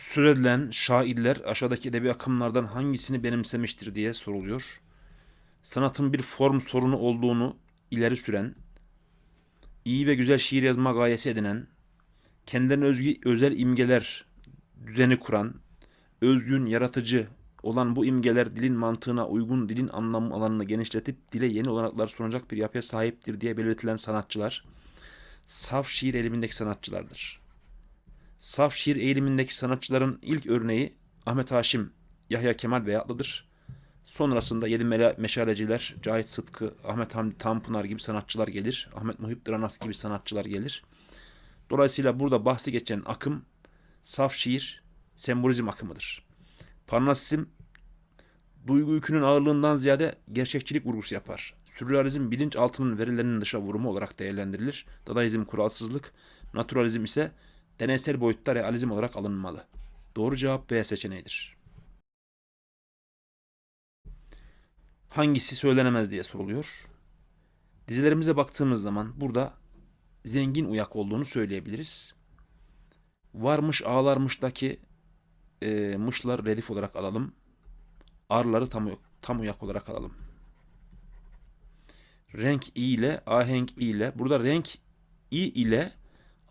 Süredilen şairler aşağıdaki edebi akımlardan hangisini benimsemiştir diye soruluyor. Sanatın bir form sorunu olduğunu ileri süren, iyi ve güzel şiir yazma gayesi edinen, kendilerine özgü özel imgeler düzeni kuran, özgün, yaratıcı olan bu imgeler dilin mantığına uygun dilin anlam alanını genişletip dile yeni olanaklar sunacak bir yapıya sahiptir diye belirtilen sanatçılar, saf şiir elimindeki sanatçılardır. Saf şiir eğilimindeki sanatçıların ilk örneği Ahmet Haşim, Yahya Kemal Beyatlı'dır. Sonrasında Yedi Meşaleciler, Cahit Sıtkı, Ahmet Hamdi Tanpınar gibi sanatçılar gelir. Ahmet Muhip Dranas gibi sanatçılar gelir. Dolayısıyla burada bahsi geçen akım saf şiir, sembolizm akımıdır. Parnasizm duygu yükünün ağırlığından ziyade gerçekçilik vurgusu yapar. Sürrealizm bilinçaltının verilerinin dışa vurumu olarak değerlendirilir. Dadaizm kuralsızlık, naturalizm ise deneysel boyutta realizm olarak alınmalı. Doğru cevap B seçeneğidir. Hangisi söylenemez diye soruluyor. Dizilerimize baktığımız zaman burada zengin uyak olduğunu söyleyebiliriz. Varmış ağlarmıştaki e, mışlar redif olarak alalım. Arları tam, tam uyak olarak alalım. Renk i ile ahenk i ile. Burada renk i ile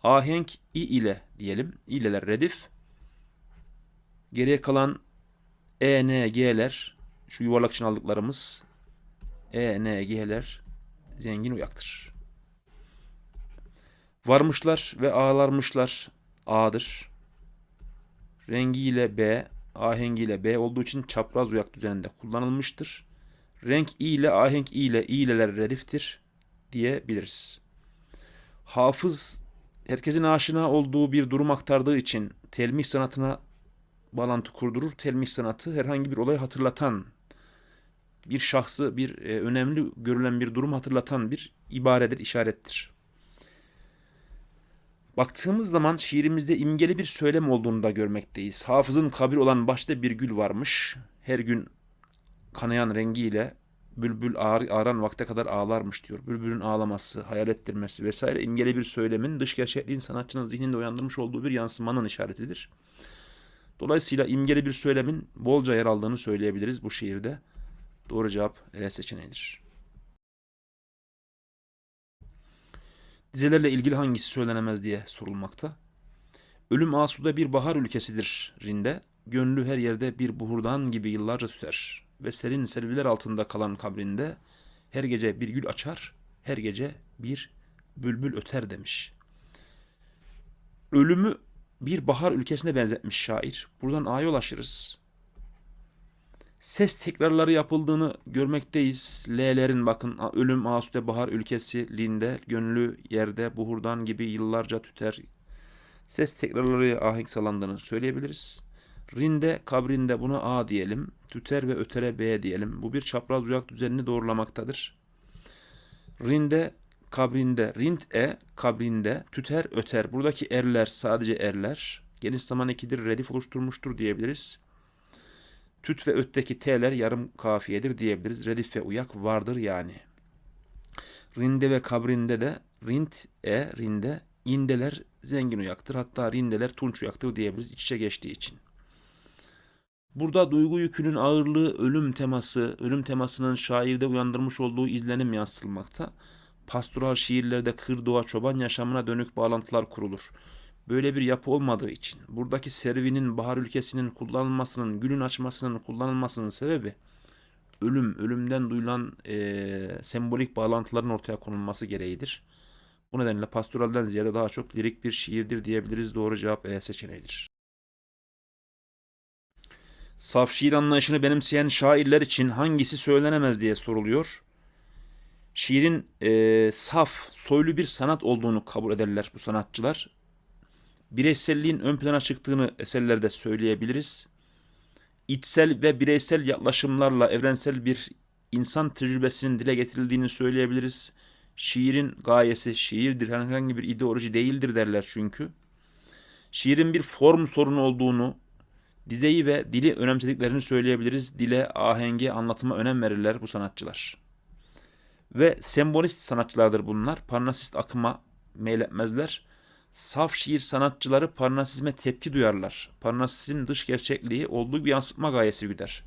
ahenk i ile diyelim. İleler redif. Geriye kalan e, n, g'ler şu yuvarlak için aldıklarımız e, n, g'ler zengin uyaktır. Varmışlar ve ağlarmışlar A'dır. Rengiyle B, ahengiyle B olduğu için çapraz uyak düzeninde kullanılmıştır. Renk i ile ahenk i ile ileler rediftir diyebiliriz. Hafız herkesin aşina olduğu bir durum aktardığı için telmih sanatına bağlantı kurdurur. Telmih sanatı herhangi bir olay hatırlatan bir şahsı, bir e, önemli görülen bir durum hatırlatan bir ibaredir, işarettir. Baktığımız zaman şiirimizde imgeli bir söylem olduğunu da görmekteyiz. Hafızın kabir olan başta bir gül varmış. Her gün kanayan rengiyle bülbül ağır, ağaran vakte kadar ağlarmış diyor. Bülbülün ağlaması, hayal ettirmesi vesaire imgeli bir söylemin dış gerçekliğin sanatçının zihninde uyandırmış olduğu bir yansımanın işaretidir. Dolayısıyla imgeli bir söylemin bolca yer aldığını söyleyebiliriz bu şiirde. Doğru cevap E seçeneğidir. Dizelerle ilgili hangisi söylenemez diye sorulmakta. Ölüm asude bir bahar ülkesidir rinde. Gönlü her yerde bir buhurdan gibi yıllarca tüter. Ve serin selviler altında kalan kabrinde her gece bir gül açar, her gece bir bülbül öter demiş. Ölümü bir bahar ülkesine benzetmiş şair. Buradan A'ya ulaşırız. Ses tekrarları yapıldığını görmekteyiz. L'lerin bakın ölüm asude bahar ülkesi linde gönlü yerde buhurdan gibi yıllarca tüter. Ses tekrarları ahenk salandığını söyleyebiliriz. Rinde kabrinde buna A diyelim. Tüter ve ötere B diyelim. Bu bir çapraz uyak düzenini doğrulamaktadır. Rinde kabrinde, rind e kabrinde, tüter öter. Buradaki erler sadece erler. Geniş zaman ekidir, redif oluşturmuştur diyebiliriz. Tüt ve ötteki t'ler yarım kafiyedir diyebiliriz. Redif ve uyak vardır yani. Rinde ve kabrinde de rind e rinde indeler zengin uyaktır. Hatta rindeler tunç uyaktır diyebiliriz iç içe geçtiği için. Burada duygu yükünün ağırlığı ölüm teması, ölüm temasının şairde uyandırmış olduğu izlenim yansıtılmakta. Pastoral şiirlerde kır doğa çoban yaşamına dönük bağlantılar kurulur. Böyle bir yapı olmadığı için buradaki servinin bahar ülkesinin kullanılmasının, gülün açmasının kullanılmasının sebebi ölüm, ölümden duyulan eee, sembolik bağlantıların ortaya konulması gereğidir. Bu nedenle pastoralden ziyade daha çok lirik bir şiirdir diyebiliriz. Doğru cevap E seçeneğidir. Saf şiir anlayışını benimseyen şairler için hangisi söylenemez diye soruluyor. Şiirin eee, saf, soylu bir sanat olduğunu kabul ederler bu sanatçılar. Bireyselliğin ön plana çıktığını eserlerde söyleyebiliriz. İçsel ve bireysel yaklaşımlarla evrensel bir insan tecrübesinin dile getirildiğini söyleyebiliriz. Şiirin gayesi şiirdir, herhangi bir ideoloji değildir derler çünkü. Şiirin bir form sorunu olduğunu, dizeyi ve dili önemsediklerini söyleyebiliriz. Dile, ahenge, anlatıma önem verirler bu sanatçılar. Ve sembolist sanatçılardır bunlar. Parnasist akıma meyletmezler. Saf şiir sanatçıları parnasizme tepki duyarlar. Parnasizm dış gerçekliği olduğu gibi yansıtma gayesi güder.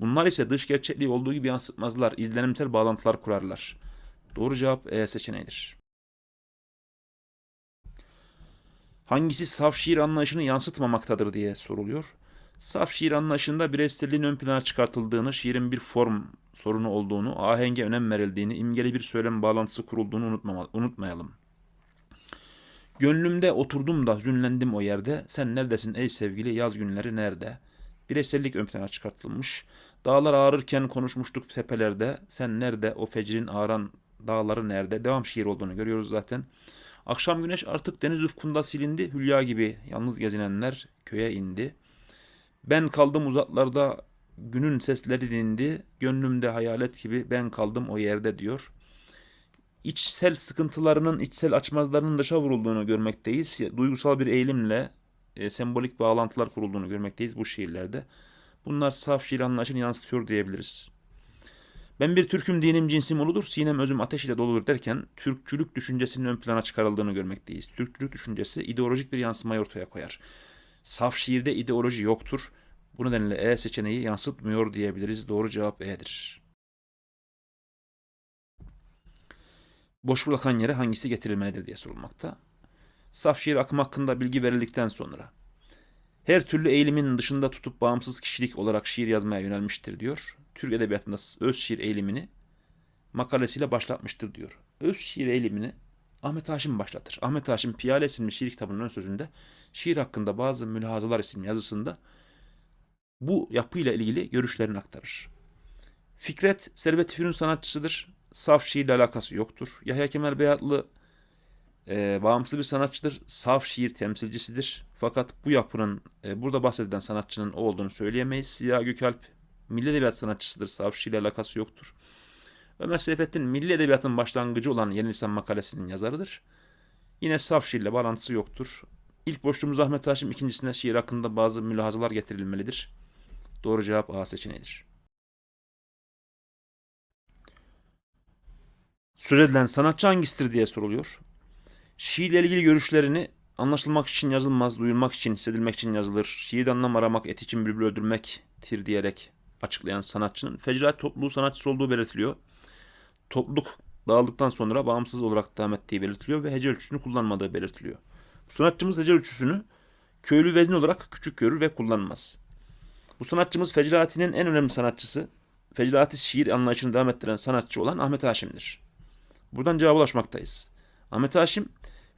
Bunlar ise dış gerçekliği olduğu gibi yansıtmazlar, izlenimsel bağlantılar kurarlar. Doğru cevap E seçeneğidir. Hangisi saf şiir anlayışını yansıtmamaktadır diye soruluyor. Saf şiir anlayışında bireyselliğin ön plana çıkartıldığını, şiirin bir form sorunu olduğunu, ahenge önem verildiğini, imgeli bir söylem bağlantısı kurulduğunu unutmama, unutmayalım. Gönlümde oturdum da hüzünlendim o yerde. Sen neredesin ey sevgili yaz günleri nerede? Bireysellik ön plana çıkartılmış. Dağlar ağrırken konuşmuştuk tepelerde. Sen nerede o fecrin ağran dağları nerede? Devam şiir olduğunu görüyoruz zaten. Akşam güneş artık deniz ufkunda silindi. Hülya gibi yalnız gezinenler köye indi. Ben kaldım uzaklarda günün sesleri dindi. Gönlümde hayalet gibi ben kaldım o yerde diyor. İçsel sıkıntılarının, içsel açmazlarının dışa vurulduğunu görmekteyiz. Duygusal bir eğilimle e, sembolik bağlantılar kurulduğunu görmekteyiz bu şiirlerde. Bunlar saf şiir anlayışını yansıtıyor diyebiliriz. Ben bir Türk'üm dinim cinsim uludur, sinem özüm ateş ile doludur derken Türkçülük düşüncesinin ön plana çıkarıldığını görmekteyiz. Türkçülük düşüncesi ideolojik bir yansımayı ortaya koyar. Saf şiirde ideoloji yoktur. Bu nedenle E seçeneği yansıtmıyor diyebiliriz. Doğru cevap E'dir. Boş bırakan yere hangisi getirilmelidir diye sorulmakta. Saf şiir akımı hakkında bilgi verildikten sonra her türlü eğilimin dışında tutup bağımsız kişilik olarak şiir yazmaya yönelmiştir diyor. Türk Edebiyatı'nda öz şiir eğilimini makalesiyle başlatmıştır diyor. Öz şiir eğilimini Ahmet Haşim başlatır. Ahmet Haşim Piyale isimli şiir kitabının ön sözünde şiir hakkında bazı mülahazalar isimli yazısında bu yapıyla ilgili görüşlerini aktarır. Fikret Servet Fünun sanatçısıdır. Saf şiirle alakası yoktur. Yahya Kemal Beyatlı e, bağımsız bir sanatçıdır. Saf şiir temsilcisidir. Fakat bu yapının e, burada bahsedilen sanatçının o olduğunu söyleyemeyiz. Ziya Gökalp milli edebiyat sanatçısıdır. Saf şiirle alakası yoktur. Ömer Seyfettin milli edebiyatın başlangıcı olan Yeni Lisan makalesinin yazarıdır. Yine saf şiirle bağlantısı yoktur. İlk boşluğumuz Ahmet Haşim, ikincisine şiir hakkında bazı mülahazalar getirilmelidir. Doğru cevap A seçeneğidir. Söz edilen sanatçı hangisidir diye soruluyor. Şiirle ilgili görüşlerini anlaşılmak için yazılmaz, duyulmak için, hissedilmek için yazılır. Şiirde anlam aramak, et için bülbül öldürmektir diyerek açıklayan sanatçının Fecraat topluluğu sanatçısı olduğu belirtiliyor. Topluluk dağıldıktan sonra bağımsız olarak devam ettiği belirtiliyor ve hece ölçüsünü kullanmadığı belirtiliyor. Bu sanatçımız hece ölçüsünü köylü vezni olarak küçük görür ve kullanmaz. Bu sanatçımız Fecraati'nin en önemli sanatçısı, Fecraati şiir anlayışını devam ettiren sanatçı olan Ahmet Haşim'dir. Buradan cevaba ulaşmaktayız. Ahmet Haşim,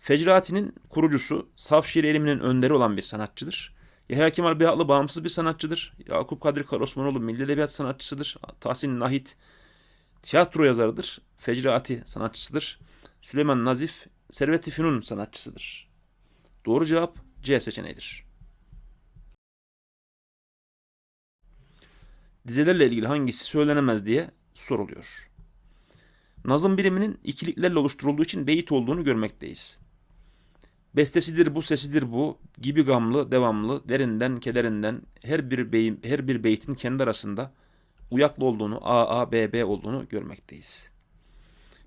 Fecraati'nin kurucusu, saf şiir eğiliminin önderi olan bir sanatçıdır. Yahya Kemal Beyatlı bağımsız bir sanatçıdır. Yakup Kadri Karosmanoğlu milli edebiyat sanatçısıdır. Tahsin Nahit tiyatro yazarıdır. Fecraati sanatçısıdır. Süleyman Nazif Servet-i Fünun sanatçısıdır. Doğru cevap C seçeneğidir. Dizelerle ilgili hangisi söylenemez diye soruluyor. Nazım biriminin ikiliklerle oluşturulduğu için beyit olduğunu görmekteyiz. Bestesidir bu, sesidir bu, gibi gamlı, devamlı, derinden, kederinden her bir beyim, her bir beytin kendi arasında uyaklı olduğunu, A, A, B, B olduğunu görmekteyiz.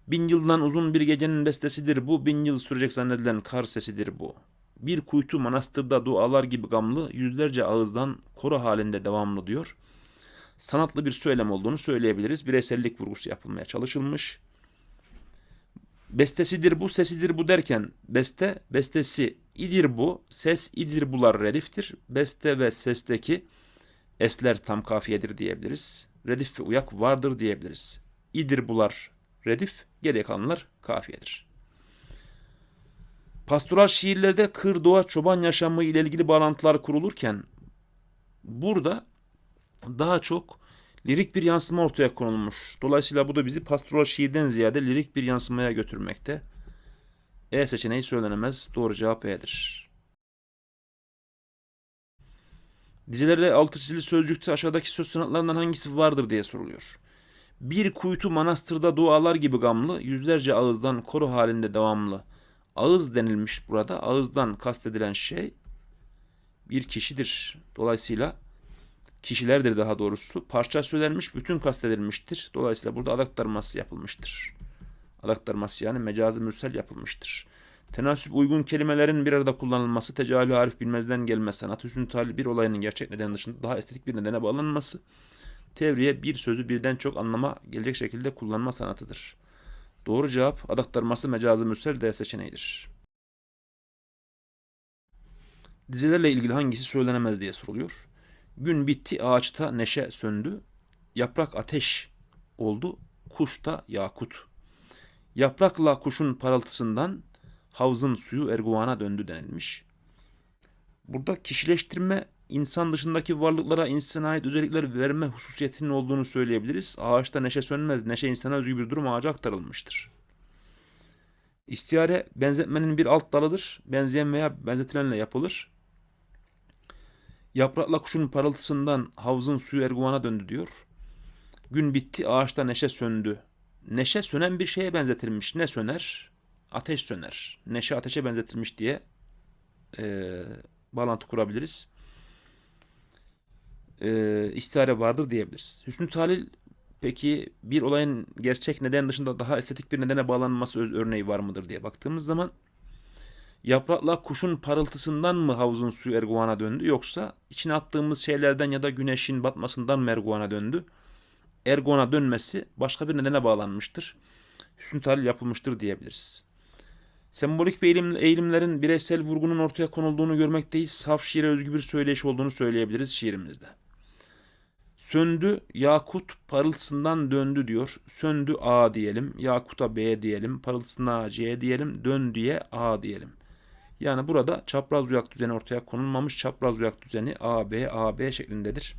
Bin yıldan uzun bir gecenin bestesidir bu, bin yıl sürecek zannedilen kar sesidir bu. Bir kuytu manastırda dualar gibi gamlı, yüzlerce ağızdan koro halinde devamlı diyor. Sanatlı bir söylem olduğunu söyleyebiliriz. Bireysellik vurgusu yapılmaya çalışılmış. Bestesidir bu, sesidir bu derken beste, bestesi idir bu, ses idir bular rediftir. Beste ve sesteki esler tam kafiyedir diyebiliriz. Redif ve uyak vardır diyebiliriz. İdir bular redif, geriye kalanlar kafiyedir. Pastoral şiirlerde kır, doğa, çoban yaşamı ile ilgili bağlantılar kurulurken burada daha çok lirik bir yansıma ortaya konulmuş. Dolayısıyla bu da bizi pastoral şiirden ziyade lirik bir yansımaya götürmekte. E seçeneği söylenemez. Doğru cevap E'dir. Dizelerde altı çizili sözcükte aşağıdaki söz sanatlarından hangisi vardır diye soruluyor. Bir kuytu manastırda dualar gibi gamlı, yüzlerce ağızdan koro halinde devamlı. Ağız denilmiş burada. Ağızdan kastedilen şey bir kişidir. Dolayısıyla kişilerdir daha doğrusu. Parça söylenmiş, bütün kastedilmiştir. Dolayısıyla burada adaktarması yapılmıştır. Adaktarması yani mecazı mürsel yapılmıştır. Tenasüp uygun kelimelerin bir arada kullanılması, tecahülü arif bilmezden gelme sanat, hüsnü talih bir olayının gerçek nedeni dışında daha estetik bir nedene bağlanması, tevriye bir sözü birden çok anlama gelecek şekilde kullanma sanatıdır. Doğru cevap adaktarması mecazı müsel D seçeneğidir. Dizelerle ilgili hangisi söylenemez diye soruluyor. Gün bitti ağaçta neşe söndü. Yaprak ateş oldu. Kuş da yakut. Yaprakla kuşun parıltısından havzın suyu erguvana döndü denilmiş. Burada kişileştirme insan dışındaki varlıklara insana ait özellikler verme hususiyetinin olduğunu söyleyebiliriz. Ağaçta neşe sönmez. Neşe insana özgü bir durum ağaca aktarılmıştır. İstiyare benzetmenin bir alt dalıdır. Benzeyen veya benzetilenle yapılır. Yaprakla kuşun parıltısından havzın suyu erguvana döndü diyor. Gün bitti ağaçta neşe söndü. Neşe sönen bir şeye benzetilmiş. Ne söner? Ateş söner. Neşe ateşe benzetilmiş diye e, bağlantı kurabiliriz. E, istihare vardır diyebiliriz. Hüsnü Talil peki bir olayın gerçek neden dışında daha estetik bir nedene bağlanması örneği var mıdır diye baktığımız zaman Yaprakla kuşun parıltısından mı havuzun suyu erguana döndü yoksa içine attığımız şeylerden ya da güneşin batmasından mı erguana döndü? Erguana dönmesi başka bir nedene bağlanmıştır. Hüsnü talil yapılmıştır diyebiliriz. Sembolik bir eğilim, eğilimlerin bireysel vurgunun ortaya konulduğunu görmekteyiz. Saf şiire özgü bir söyleyiş olduğunu söyleyebiliriz şiirimizde. Söndü, yakut parıltısından döndü diyor. Söndü A diyelim, yakuta B diyelim, parıltısına C diyelim, dön diye A diyelim. Yani burada çapraz uyak düzeni ortaya konulmamış. Çapraz uyak düzeni AB, AB şeklindedir.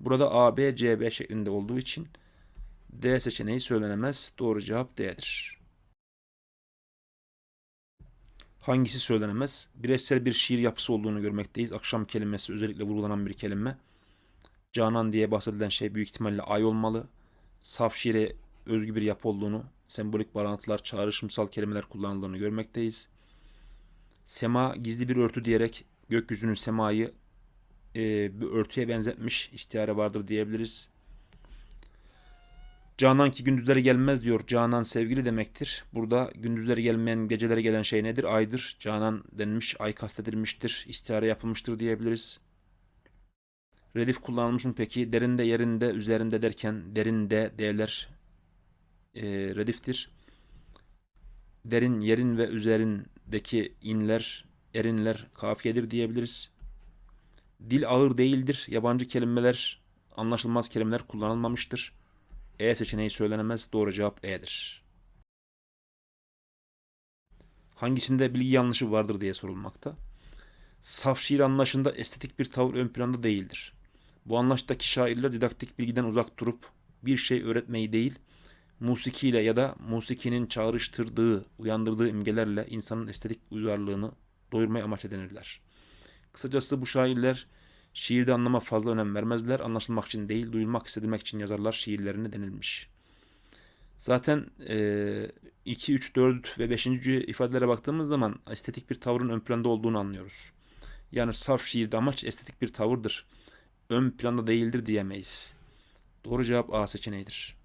Burada AB, CB şeklinde olduğu için D seçeneği söylenemez. Doğru cevap D'dir. Hangisi söylenemez? Bireysel bir şiir yapısı olduğunu görmekteyiz. Akşam kelimesi özellikle vurgulanan bir kelime. Canan diye bahsedilen şey büyük ihtimalle ay olmalı. Saf şiire özgü bir yapı olduğunu, sembolik bağlantılar, çağrışımsal kelimeler kullanıldığını görmekteyiz. Sema gizli bir örtü diyerek gökyüzünün semayı e, bir örtüye benzetmiş. İstihare vardır diyebiliriz. Canan ki gündüzleri gelmez diyor. Canan sevgili demektir. Burada gündüzleri gelmeyen, geceleri gelen şey nedir? Aydır. Canan denmiş, ay kastedilmiştir. İstihare yapılmıştır diyebiliriz. Redif kullanılmış mı peki? Derinde, yerinde, üzerinde derken derinde değerler e, rediftir. Derin, yerin ve üzerindeki inler, erinler kafiyedir diyebiliriz. Dil ağır değildir. Yabancı kelimeler, anlaşılmaz kelimeler kullanılmamıştır. E seçeneği söylenemez. Doğru cevap E'dir. Hangisinde bilgi yanlışı vardır diye sorulmakta. Saf şiir anlayışında estetik bir tavır ön planda değildir. Bu anlayıştaki şairler didaktik bilgiden uzak durup bir şey öğretmeyi değil, musikiyle ya da musikinin çağrıştırdığı, uyandırdığı imgelerle insanın estetik uyarlılığını doyurmayı amaç edinirler. Kısacası bu şairler şiirde anlama fazla önem vermezler. Anlaşılmak için değil, duyulmak, hissedilmek için yazarlar şiirlerini denilmiş. Zaten 2, 3, 4 ve 5. ifadelere baktığımız zaman estetik bir tavrın ön planda olduğunu anlıyoruz. Yani saf şiirde amaç estetik bir tavırdır. Ön planda değildir diyemeyiz. Doğru cevap A seçeneğidir.